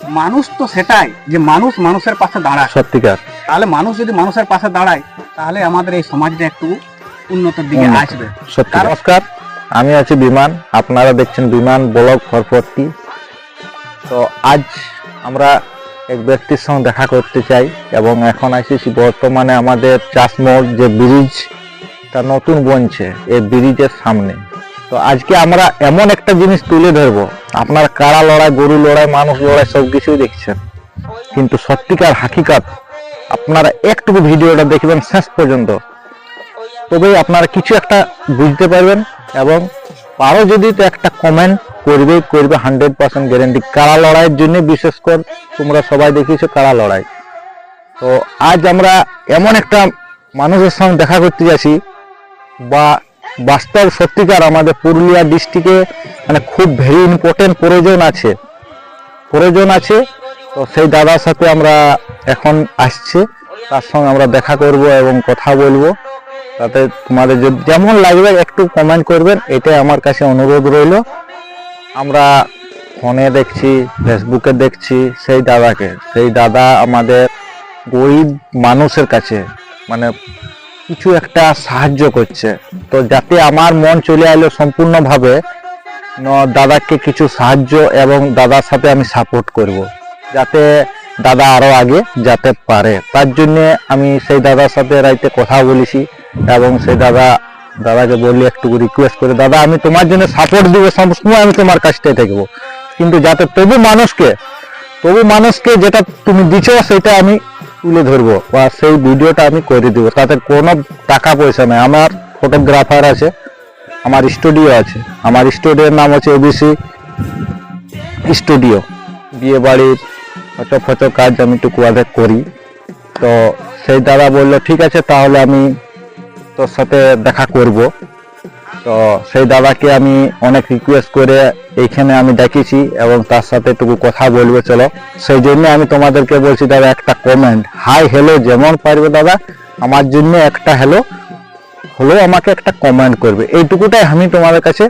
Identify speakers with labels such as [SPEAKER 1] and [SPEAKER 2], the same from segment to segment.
[SPEAKER 1] মানুষ তো সেটাই যে মানুষ মানুষের পাশে দাঁড়ায়।
[SPEAKER 2] সত্যিকার।
[SPEAKER 1] তাহলে মানুষ যদি মানুষের পাশে দাঁড়ায় তাহলে আমাদের এই সমাজটা একটু উন্নতির দিকে। আসবে।
[SPEAKER 2] নমস্কার আমি আছি বিমান। আপনারা দেখছেন বিমান ব্লগ ফরফরটি তো আজ আমরা এক ব্যক্তির সঙ্গে দেখা করতে চাই এবং এখন আসেছি বর্তমানে আমাদের চাষমোড় যে ব্রিজ তা নতুন বনছে। এই ব্রিজের সামনে। তো আজকে আমরা এমন একটা জিনিস তুলে ধরবো। আপনার কারা লড়াই, গরু লড়াই, মানুষ লড়াই, সব কিছুই দেখছেন। কিন্তু সত্যিকার হাকিকাত, আপনারা একটুকু ভিডিওটা দেখবেন শেষ পর্যন্ত। তবেই আপনারা কিছু একটা বুঝতে পারবেন এবং পারো যদি তো একটা কমেন্ট করবে করবে হান্ড্রেড পার্সেন্ট গ্যারেন্টি কারা লড়াইয়ের জন্য বিশেষ করে তোমরা সবাই দেখিয়েছো কারা লড়াই। তো আজ আমরা এমন একটা মানুষের সঙ্গে দেখা করতে যাচ্ছি বা বাস্তব সত্যিকার আমাদের পুরুলিয়া ডিস্ট্রিক্টে মানে খুব ভেরি ইম্পর্টেন্ট প্রয়োজন আছে। প্রয়োজন আছে, তো সেই দাদার সাথে আমরা এখন আসছে। তার সঙ্গে আমরা দেখা করব এবং কথা বলব। তাতে তোমাদের যেমন লাগবে একটু কমেন্ট করবেন, এটাই আমার কাছে অনুরোধ রইল। আমরা ফোনে দেখছি ফেসবুকে দেখছি সেই দাদাকে। সেই দাদা আমাদের গরিব মানুষের কাছে মানে কিছু একটা সাহায্য করছে। তো যাতে আমার মন চলে এলো সম্পূর্ণভাবে দাদাকে কিছু সাহায্য এবং দাদার সাথে আমি সাপোর্ট করব। যাতে দাদা আরও আগে যেতে পারে। তার জন্য আমি সেই দাদার সাথে রাইতে কথা বলেছি এবং সেই দাদা, দাদাকে বললি একটু রিকোয়েস্ট করে, দাদা, আমি তোমার জন্য সাপোর্ট দিব সবসময় আমি তোমার কাছটাই থাকব। কিন্তু যাতে তবু মানুষকে তবু মানুষকে যেটা তুমি দিছো, সেটা আমি তুলে ধরবো বা সেই ভিডিওটা আমি করে দেবো। তাতে কোনো টাকা পয়সা নেই। আমার ফটোগ্রাফার আছে, আমার স্টুডিও আছে। আমার স্টুডিওর নাম হচ্ছে এবিসি স্টুডিও বিয়ে বাড়ির ফটো ফটো কাজ আমি টুকুয়াদের করি। তো সেই দাদা বলল, ঠিক আছে, তাহলে আমি তোর সাথে দেখা করব। তো সেই দাদাকে আমি অনেক রিকোয়েস্ট করে এইখানে আমি ডেকেছি এবং তার সাথে একটু কথা বলব, চলো। সেই জন্য আমি তোমাদেরকে বলছি, দাদা, একটা কমেন্ট হাই হ্যালো যেমন পারবে দাদা, আমার জন্য একটা হ্যালো হলেও আমাকে একটা কমেন্ট করবে। এইটুকুটাই আমি তোমাদের কাছে।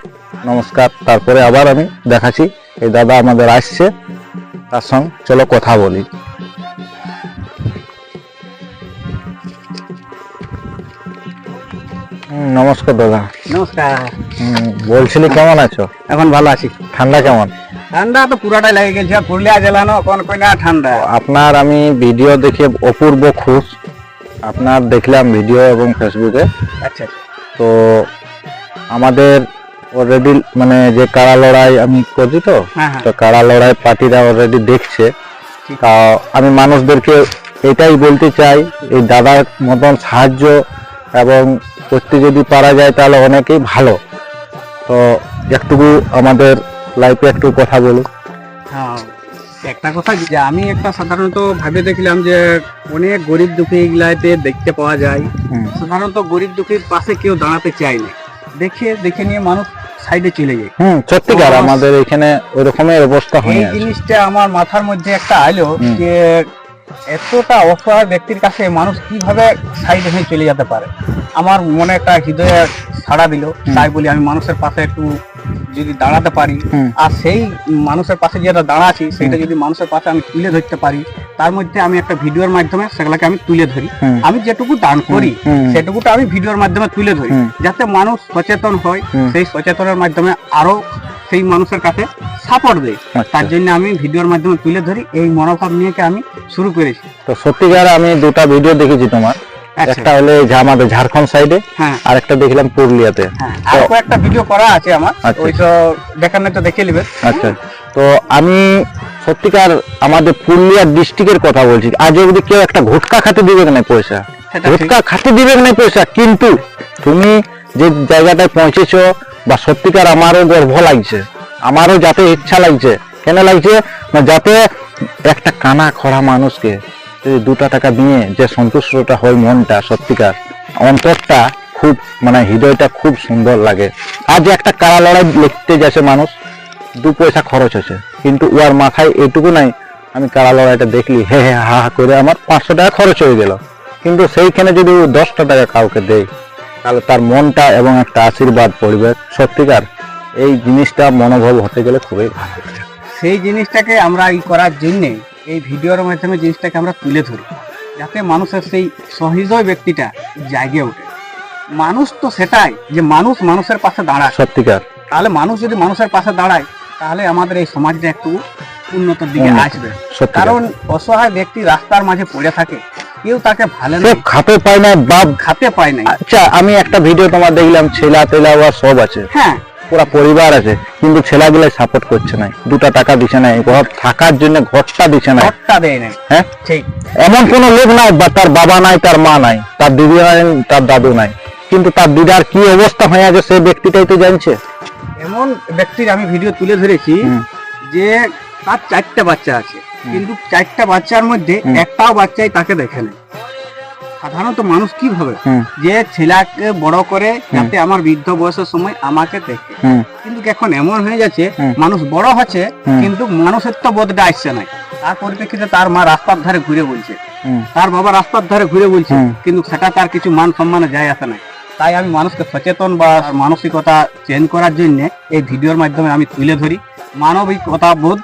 [SPEAKER 2] নমস্কার। তারপরে আবার আমি দেখাচ্ছি। এই দাদা আমাদের আসছে। তার সঙ্গে চলো কথা বলি। নমস্কার দাদা।
[SPEAKER 1] নমস্কার।
[SPEAKER 2] বলছিলি কেমন আছো?
[SPEAKER 1] এখন ভালো আছি।
[SPEAKER 2] ঠান্ডা কেমন?
[SPEAKER 1] ঠান্ডা তো পুরাটাই লাগে গেছে। পুরুলিয়া জেলা না কোন কোন ঠান্ডা?
[SPEAKER 2] আপনার আমি ভিডিও দেখে অপূর্ব খুশ। আপনার দেখলাম ভিডিও এবং ফেসবুকে।
[SPEAKER 1] আচ্ছা
[SPEAKER 2] তো আমাদের অলরেডি মানে যে কারা লড়াই আমি করছি তো
[SPEAKER 1] হ্যাঁ হ্যাঁ।
[SPEAKER 2] তো কারা লড়াই পার্টিরা অলরেডি দেখছে। তা আমি মানুষদেরকে এটাই বলতে চাই এই দাদার মতন সাহায্য এবং করতে যদি পারা যায় তাহলে অনেকেই ভালো। তো একটুকু আমাদের লাইফে একটু কথা বলুন।
[SPEAKER 1] হ্যাঁ একটা কথা যে আমি একটা সাধারণত ভাবে দেখলাম যে অনেক গরিব দুঃখী গুলাতে দেখতে পাওয়া যায়। সাধারণত গরিব দুঃখীর পাশে কেউ দাঁড়াতে চায় না। দেখে দেখে নিয়ে মানুষ সাইডে চলে যায়।
[SPEAKER 2] হুম সত্যিকার আমাদের এখানে ওই রকমের অবস্থা
[SPEAKER 1] এই জিনিসটা আমার মাথার মধ্যে একটা আইলো যে এতটা অসহায় ব্যক্তির কাছে মানুষ কীভাবে সাইড হয়ে চলে যেতে পারে? আমার মনে একটা হৃদয়ে সাড়া দিল তাই বলি আমি মানুষের পাশে একটু যদি দাঁড়াতে পারি আর সেই মানুষের পাশে যেটা দাঁড়াচ্ছি সেটা যদি মানুষের পাশে আমি তুলে ধরতে পারি তার মধ্যে আমি একটা ভিডিওর মাধ্যমে সেগুলোকে আমি তুলে ধরি। আমি যেটুকু দান করি সেটুকুটা আমি ভিডিওর মাধ্যমে তুলে ধরি। যাতে মানুষ সচেতন হয় সেই সচেতনের মাধ্যমে আরও সেই মানুষের কাছে সাপোর্ট দেয়।
[SPEAKER 2] আচ্ছা।
[SPEAKER 1] তার জন্য আমি ভিডিওর মাধ্যমে তুলে ধরি। এই মনোভাব নিয়ে আমি শুরু করেছি।
[SPEAKER 2] তো সত্যিকার আমি দুটা ভিডিও দেখেছি তোমার।
[SPEAKER 1] আচ্ছা।
[SPEAKER 2] একটা হলো যে আমাদের ঝাড়খণ্ড সাইডে
[SPEAKER 1] হ্যাঁ।
[SPEAKER 2] আর একটা দেখলাম পুরুলিয়াতে।
[SPEAKER 1] হ্যাঁ আর কয়েকটা ভিডিও করা আছে আমার।
[SPEAKER 2] আচ্ছা।
[SPEAKER 1] ওই তো দেখার তো দেখে নেবে।
[SPEAKER 2] আচ্ছা। তো আমি সত্যিকার আমাদের পুরুলিয়া ডিস্ট্রিক্টের কথা বলছি। আজ অবধি কেউ একটা ঘুটকা খাতে দিবে না পয়সা? ঘুটকা খাতে দিবে না পয়সা? কিন্তু তুমি যে জায়গাটায় পৌঁছেছো বা সত্যিকার আমারও গর্ব লাগছে আমারও যাতে ইচ্ছা লাগছে কেন লাগছে? না যাতে একটা কানা খরা মানুষকে দুটা টাকা দিয়ে যে সন্তুষ্টটা হয় মনটা সত্যিকার অন্তরটা খুব মানে হৃদয়টা খুব সুন্দর লাগে। আজ একটা কারা লড়াই লিখতে যাচ্ছে মানুষ দু পয়সা খরচ হচ্ছে কিন্তু উয়ার মাথায় এইটুকু নাই। আমি কারা লড়াইটা দেখলি হে হে হা হা করে আমার পাঁচশো টাকা খরচ হয়ে গেল। কিন্তু সেইখানে যদি ও দশটা টাকা কাউকে দেয় তাহলে তার মনটা এবং একটা আশীর্বাদ পড়বে। সত্যিকার এই জিনিসটা মনোভব হতে গেলে খুবই ভালো।
[SPEAKER 1] সেই জিনিসটাকে আমরা ই করার জন্যে এই ভিডিওর মাধ্যমে জিনিসটাকে আমরা তুলে ধরি যাতে মানুষের সেই সহৃদয় ব্যক্তিটা জাগে ওঠে। মানুষ তো সেটাই যে মানুষ মানুষের পাশে দাঁড়ায়।
[SPEAKER 2] সত্যিকার।
[SPEAKER 1] তাহলে মানুষ যদি মানুষের পাশে দাঁড়ায় তাহলে আমাদের এই সমাজটা একটু উন্নতর দিকে আসবে। কারণ অসহায় ব্যক্তি রাস্তার মাঝে পড়ে থাকে। কেউ তাকে ভালো
[SPEAKER 2] খাতে পায় না বাপ
[SPEAKER 1] খাতে পায় নাই।
[SPEAKER 2] আচ্ছা আমি একটা ভিডিও তোমার দেখলাম ছেলা তেলা ওয়া সব আছে।
[SPEAKER 1] হ্যাঁ।
[SPEAKER 2] পুরা পরিবার আছে কিন্তু ছেলাগুলো সাপোর্ট করছে না। দুটা টাকা দিছে না ঘর থাকার জন্য ঘরটা দিছে না।
[SPEAKER 1] ঘরটা দেয় নাই।
[SPEAKER 2] হ্যাঁ?
[SPEAKER 1] ঠিক।
[SPEAKER 2] এমন কোন লোক নাই বা তার বাবা নাই তার মা নাই তার দিদি নাই তার দাদু নাই। কিন্তু তার দিদার কি অবস্থা হয়ে আছে সেই ব্যক্তিটাই তো জানছে।
[SPEAKER 1] এমন ব্যক্তির আমি ভিডিও তুলে ধরেছি যে তার চারটা বাচ্চা আছে। কিন্তু চারটা বাচ্চার মধ্যে একটাও বাচ্চাই তাকে দেখে নেই। সাধারণত মানুষ কি ভাবে? যে ছেলেকে বড় করে যাতে আমার বৃদ্ধ বয়সের সময় আমাকে দেখে। কিন্তু এখন এমন হয়ে যাচ্ছে মানুষ বড় হচ্ছে কিন্তু মানুষের তো বোধটা আসছে না তার পরিপ্রেক্ষিতে তার মা রাস্তার ধারে ঘুরে বলছে। তার বাবা রাস্তার ধারে ঘুরে বলছে কিন্তু সেটা তার কিছু মান সম্মানে যায় আসে না তাই আমি মানুষকে সচেতন বা মানসিকতা চেঞ্জ করার জন্য এই ভিডিওর মাধ্যমে আমি তুলে ধরি মানবিকতা বোধ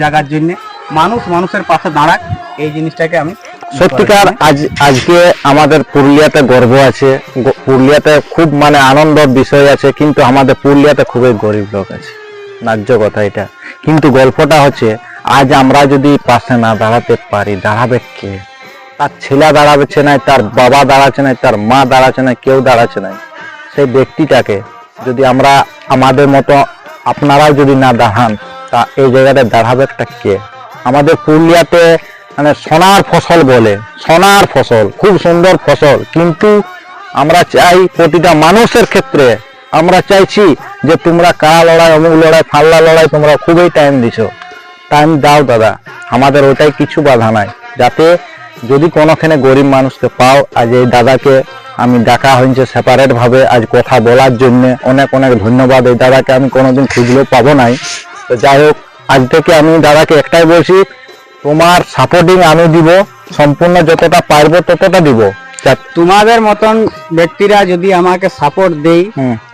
[SPEAKER 1] জাগার জন্য। মানুষ মানুষের পাশে দাঁড়াক এই জিনিসটাকে আমি
[SPEAKER 2] সত্যিকার আজ আজকে আমাদের পুরুলিয়াতে গর্ব আছে। পুরুলিয়াতে খুব মানে আনন্দর বিষয় আছে কিন্তু আমাদের পুরুলিয়াতে খুবই গরিব লোক আছে। ন্যায্য কথা এটা। কিন্তু গল্পটা হচ্ছে আজ আমরা যদি পাশে না দাঁড়াতে পারি দাঁড়াবে কে? তার ছেলে দাঁড়াচ্ছে না তার বাবা দাঁড়াচ্ছে না তার মা দাঁড়াচ্ছে না কেউ দাঁড়াচ্ছে না সেই ব্যক্তিটাকে যদি আমরা আমাদের মতো আপনারাও যদি না দাঁড়ান, তা এই জায়গাটা দাঁড়াবে একটা কে? আমাদের পুরুলিয়াতে মানে সোনার ফসল বলে, সোনার ফসল, খুব সুন্দর ফসল। কিন্তু আমরা চাই প্রতিটা মানুষের ক্ষেত্রে, আমরা চাইছি যে তোমরা কারা লড়াই, অমুক লড়াই, ফাল্লা লড়াই, তোমরা খুবই টাইম দিছো। টাইম দাও দাদা, আমাদের ওটাই কিছু বাধা নাই। যাতে যদি কোনোখানে গরিব মানুষকে পাও আজ এই দাদাকে আমি ডাকা হয়েছে সেপারেট ভাবে আজ কথা বলার জন্য। অনেক অনেক ধন্যবাদ এই দাদাকে আমি কোনোদিন খুঁজলেও পাবো নাই। তো যাই হোক আজ থেকে আমি দাদাকে একটাই বলছি তোমার সাপোর্টিং আমি দিব সম্পূর্ণ যতটা পারব ততটা দিব।
[SPEAKER 1] তোমাদের মতন ব্যক্তিরা যদি আমাকে সাপোর্ট দেই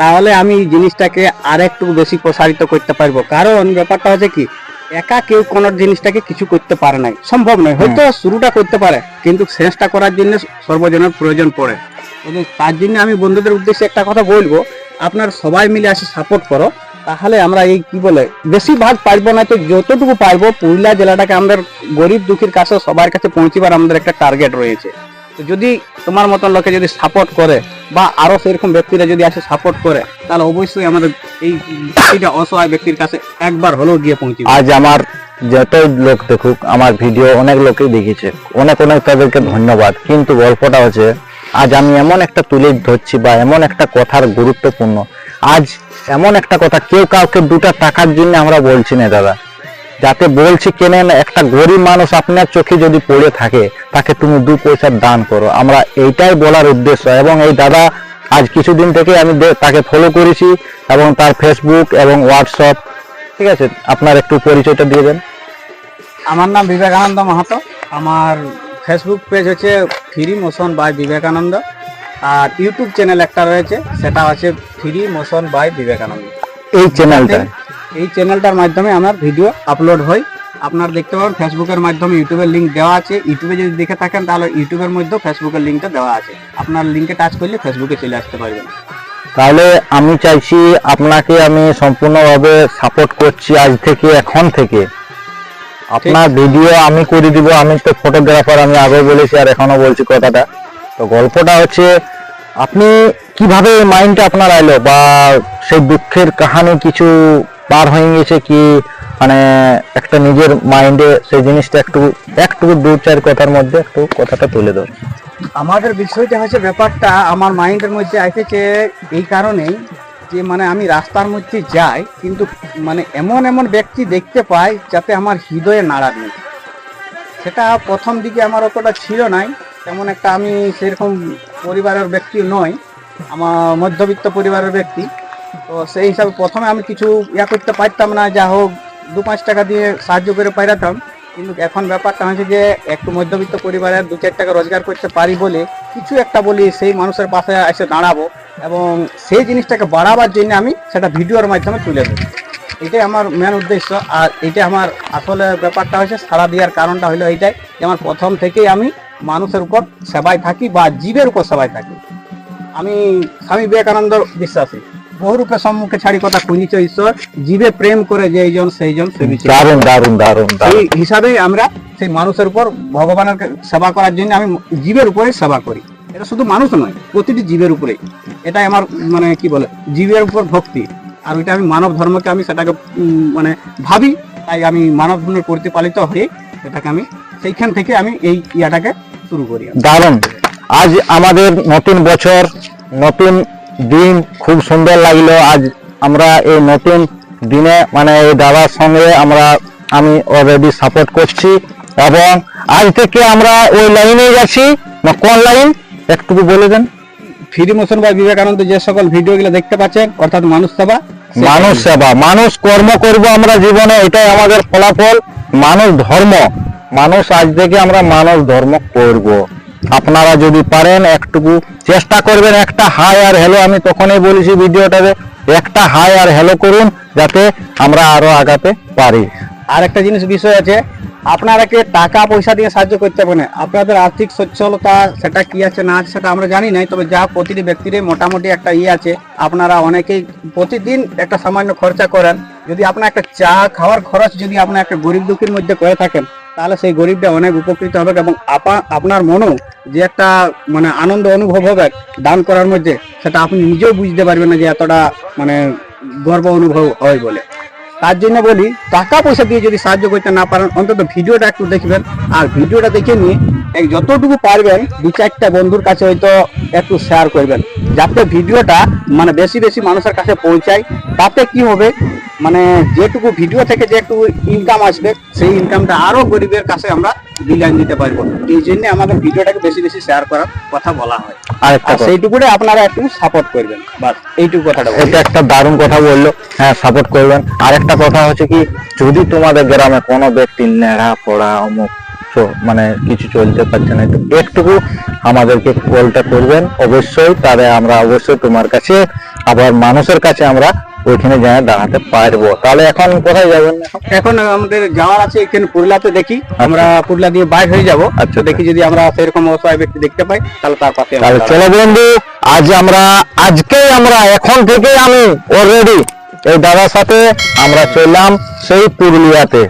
[SPEAKER 1] তাহলে আমি এই জিনিসটাকে আর একটু বেশি প্রসারিত করতে পারব। কারণ ব্যাপারটা হচ্ছে কি একা কেউ কোন জিনিসটাকে কিছু করতে পারে নাই। সম্ভব নয়। হয়তো শুরুটা করতে পারে কিন্তু শেষটা করার জন্য সর্বজনের প্রয়োজন পড়ে। এবং তার জন্য আমি বন্ধুদের উদ্দেশ্যে একটা কথা বলব। আপনার সবাই মিলে আসে সাপোর্ট করো। তাহলে আমরা এই কি বলে বেশি ভাগ পারব না তো যতটুকু পারব পুরুলিয়া জেলাটাকে আমাদের গরিব দুঃখীর কাছে সবার কাছে পৌঁছিবার আমাদের একটা টার্গেট রয়েছে। তো যদি তোমার মতন লোকে যদি সাপোর্ট করে, বা আরও সেরকম ব্যক্তিরা যদি আসে সাপোর্ট করে, তাহলে অবশ্যই আমাদের এই ব্যক্তিটা অসহায় ব্যক্তির কাছে একবার হলেও গিয়ে পৌঁছবে
[SPEAKER 2] আজ আমার যত লোক দেখুক, আমার ভিডিও অনেক লোকেই দেখেছে। অনেক অনেক তাদেরকে ধন্যবাদ। কিন্তু গল্পটা হচ্ছে, আজ আমি এমন একটা তুলে ধরছি বা এমন একটা কথার গুরুত্বপূর্ণ। আজ এমন একটা কথা, কেউ কাউকে দুটা টাকার জন্য আমরা বলছি না, দাদা। যাতে বলছি কেনেন একটা গরিব মানুষ আপনার চোখে যদি পড়ে থাকে তাকে তুমি দু পয়সা দান করো। আমরা এইটাই বলার উদ্দেশ্য। এবং এই দাদা আজ কিছুদিন থেকে আমি তাকে ফলো করেছি এবং তার ফেসবুক এবং হোয়াটসঅ্যাপ ঠিক আছে আপনার একটু পরিচয়টা দিয়ে দেন।
[SPEAKER 1] আমার নাম বিবেকানন্দ মাহাতো। আমার ফেসবুক পেজ হচ্ছে ফ্রি মোশন বাই বিবেকানন্দ। আর ইউটিউব চ্যানেল একটা রয়েছে সেটা হচ্ছে ফ্রি মোশন বাই বিবেকানন্দ।
[SPEAKER 2] এই চ্যানেলটা
[SPEAKER 1] এই চ্যানেলটার মাধ্যমে আমার ভিডিও আপলোড হয়। আপনার দেখতে পাবেন ফেসবুকের মাধ্যমে ইউটিউবের লিংক দেওয়া আছে। ইউটিউবে যদি দেখে থাকেন তাহলে ইউটিউবের মধ্যেও ফেসবুকের লিঙ্কটা দেওয়া আছে। আপনার লিঙ্কে টাচ করলে ফেসবুকে চলে আসতে পারবেন।
[SPEAKER 2] তাহলে আমি চাইছি আপনাকে আমি সম্পূর্ণভাবে সাপোর্ট করছি আজ থেকে এখন থেকে। আপনার ভিডিও আমি করে দিব। আমি তো ফটোগ্রাফার আমি আগে বলেছি আর এখনও বলছি কথাটা। তো গল্পটা হচ্ছে আপনি কীভাবে মাইন্ডটা আপনার আইলো বা সেই দুঃখের কাহানি কিছু পার হয়ে গেছে কি মানে একটা নিজের মাইন্ডে সেই জিনিসটা একটু একটু দু চার কথার মধ্যে একটু কথাটা তুলে ধর।
[SPEAKER 1] আমাদের বিষয়টা হচ্ছে ব্যাপারটা, আমার মাইন্ডের মধ্যে এসেছে এই কারণেই যে মানে আমি রাস্তার মধ্যে যাই, কিন্তু মানে এমন এমন ব্যক্তি দেখতে পাই যাতে আমার হৃদয়ে নাড়া নেই সেটা প্রথম দিকে আমার অতটা ছিল নাই, তেমন একটা আমি সেরকম পরিবারের ব্যক্তি নই, আমার মধ্যবিত্ত পরিবারের ব্যক্তি। তো সেই হিসাবে প্রথমে আমি কিছু ইয়া করতে পারতাম না, যা হোক, দু পাঁচ টাকা দিয়ে সাহায্য করে পাইরাতাম। কিন্তু এখন ব্যাপারটা হচ্ছে যে, একটু মধ্যবিত্ত পরিবারের দু চার টাকা রোজগার করতে পারি বলে কিছু একটা বলি সেই মানুষের পাশে এসে দাঁড়াবো এবং সেই জিনিসটাকে বাড়াবার জন্য আমি সেটা ভিডিওর মাধ্যমে তুলে ধরি। এটাই আমার মেন উদ্দেশ্য। আর এটা আমার আসলে ব্যাপারটা হয়েছে, সাড়া দেওয়ার কারণটা হলো এইটাই যে আমার প্রথম থেকেই আমি মানুষের উপর সেবায় থাকি বা জীবের উপর সেবায় থাকি। আমি স্বামী বিবেকানন্দ বিশ্বাসী। বহুরূপে সম্মুখে ছাড়ি কথা খুঁজিছ ঈশ্বর। জীবে প্রেম করে যে এইজন সেইজন সেবিছে।
[SPEAKER 2] দারুণ দারুণ দারুণ
[SPEAKER 1] সেই
[SPEAKER 2] দারুণ
[SPEAKER 1] হিসাবে আমরা সেই মানুষের উপর ভগবানের সেবা করার জন্য আমি জীবের উপরে সেবা করি। এটা শুধু মানুষ নয় প্রতিটি জীবের উপরে। এটাই আমার মানে কি বলে জীবের উপর ভক্তি। আর ওইটা আমি মানব ধর্মকে আমি সেটাকে মানে ভাবি তাই আমি মানব ধর্মের প্রতিপালিত হয়ে এটাকে আমি সেইখান থেকে আমি এই ইয়াটাকে শুরু করি।
[SPEAKER 2] দারুণ। আজ আমাদের নতুন বছর নতুন দিন খুব সুন্দর লাগল। আজ আমরা এই নতুন দিনে মানে এই দাদার সঙ্গে আমরা আমি অলরেডি সাপোর্ট করছি এবং আজ থেকে আমরা ওই লাইনে গেছি না কোন লাইন একটুকু বলে দেন।
[SPEAKER 1] ফ্রি মোশন বা বিবেকানন্দ যে সকল ভিডিওগুলো দেখতে পাচ্ছেন অর্থাৎ মানুষ সেবা
[SPEAKER 2] মানুষ সেবা মানুষ কর্ম করব আমরা জীবনে এটাই আমাদের ফলাফল। মানুষ ধর্ম। মানুষ আজ থেকে আমরা মানুষ ধর্ম করব। আপনারা যদি পারেন, একটুকু চেষ্টা করবেন, একটা হাই আর হ্যালো আমি তখনই বলেছি ভিডিওটাতে, একটা হাই আর হ্যালো করুন, যাতে আমরা আরও আগাতে পারি।
[SPEAKER 1] আর একটা জিনিস, বিষয় আছে, আপনারাকে টাকা, পয়সা দিয়ে সাহায্য করতে হবে না। আপনাদের আর্থিক সচ্ছলতা, সেটা কি আছে, না আছে, সেটা আমরা জানি নাই, তবে যা প্রতিটি ব্যক্তিরই মোটামুটি একটা ইয়ে আছে। আপনারা অনেকেই প্রতিদিন একটা সামান্য খরচা করেন। যদি আপনার একটা চা খাওয়ার খরচ যদি আপনার একটা গরিব দুঃখীর মধ্যে করে থাকেন তাহলে সেই গরিবটা অনেক উপকৃত হবে এবং আপা- আপনার মনও যে একটা মানে আনন্দ অনুভব হবে দান করার মধ্যে, সেটা আপনি নিজেও বুঝতে পারবেন না যে এতটা মানে গর্ব অনুভব হয় বলে। তার জন্য বলি, টাকা পয়সা দিয়ে যদি সাহায্য করতে না পারেন, অন্তত ভিডিওটা একটু দেখবেন। আর ভিডিওটা দেখে নিয়ে যতটুকু পারবেন দু চারটা বন্ধুর কাছে হয়তো একটু শেয়ার করবেন যাতে ভিডিওটা মানে বেশি বেশি মানুষের কাছে পৌঁছায়। তাতে কি হবে? মানে যেটুকু ভিডিও থেকে যে একটু ইনকাম আসবে সেই ইনকামটা আরও গরিবের কাছে আমরা দিতে পারব। এই জন্য আমাদের ভিডিওটাকে বেশি বেশি শেয়ার করার কথা বলা হয়। আর
[SPEAKER 2] কথা।
[SPEAKER 1] সেইটুকুটা আপনারা একটু সাপোর্ট করবেন বাস এইটুকু কথাটা
[SPEAKER 2] এটা একটা দারুণ কথা বলল। হ্যাঁ সাপোর্ট করবেন। আরেকটা কথা হচ্ছে কি যদি তোমাদের গ্রামে কোনো ব্যক্তি নেড়া পড়া অমুক মানে কিছু চলতে পারছে না। তো একটুকু আমাদেরকে কলটা করবেন। অবশ্যই তাহলে আমরা অবশ্যই তোমার কাছে আবার মানুষের কাছে আমরা ওইখানে যাই দাঁড়াতে পারব। তাহলে এখন কোথায় যাবেন? এখন?
[SPEAKER 1] আমাদের যাওয়ার আছে এখানে পুরুলিয়াতে দেখি। আমরা পুরুলিয়া দিয়ে বাইর হয়ে যাব।
[SPEAKER 2] আচ্ছা।
[SPEAKER 1] দেখি যদি আমরা সেরকম অসহায় ব্যক্তি দেখতে পাই তাহলে তার পাশে
[SPEAKER 2] তাহলে চলো বন্ধু আজ আমরা আজকেই আমরা এখন থেকে আমি অলরেডি এই দাদার সাথে আমরা চললাম সেই পুরুলিয়াতে।